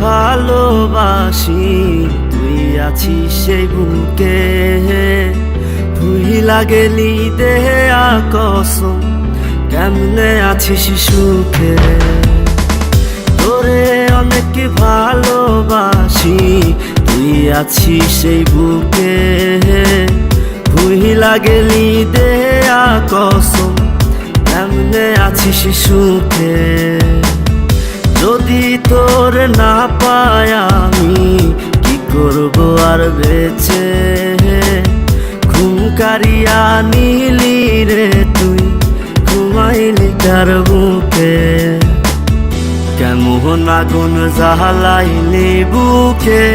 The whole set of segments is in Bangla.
ভালোবাসি। তুই আছিস সেই বুকে। ভুইলা গেলি দেহে আকসম কেমনে আছিস সুখে? তোরে অনেক ভালোবাসি। তুই আছিস সেই বুকে। ভুইলা গেলি দেহে আকসম কেমনে আছিস সুখে? না পাই আমি, কি করব আর বেছে ঘুম কারিয়া নিলি রে তুই, ঘুমাইলি কার বুকে। কেমন আগুন জাহালাইলি বুকে?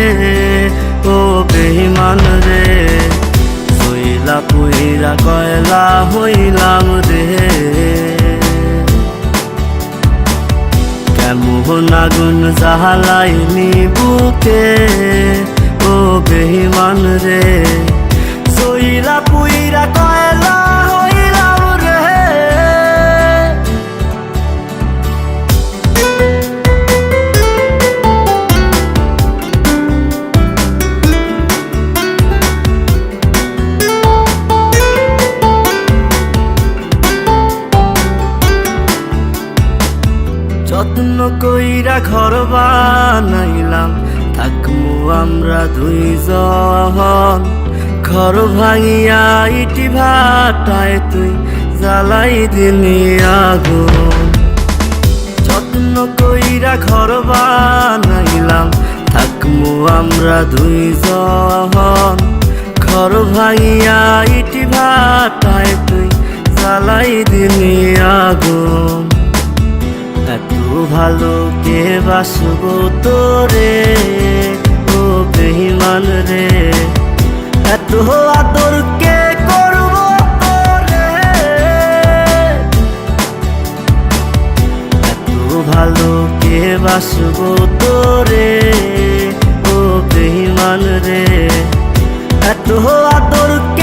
ও বেহিমান রে হইলা পুইরা কয়লা হইলাম রে। আগুন জাহালাইনি বুকে ও বেহিমান রে সইলা কইরা ঘর বানাইলাম, থাকমু আমরা দুইজন। ঘর ভাঙিয়া ইটি ভাটায় তুই জ্বালাই দিলি আগুন। যত্ন কইরা ঘর বানাইলাম, থাকমু আমরা দুইজন। ঘর ভাঙিয়া ইটি ভাটায় তুই জ্বালাই দিলি আগুন। কে বাসবো তোরে? ও বেহিমান রে, এত আদর কে করব তোরে? এত ভালো কে বাসবো তোরে? ও বেহিমান রে, এত আদর কে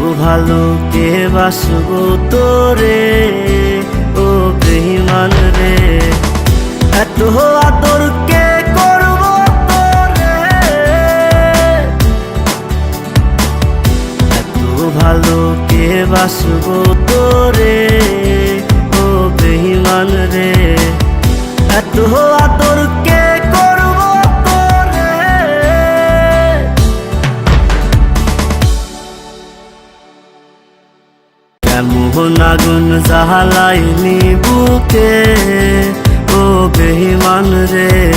ভালো কে বাসবো তোরে? ও বেহিমান রে, এত আদর কে করব তোরে? এত ভালো কে বাসবো তোরে? ও বেহিমান রে, এত আদর কেমন আগুন জাহালাইনি বুকে ও বেহিমান রে।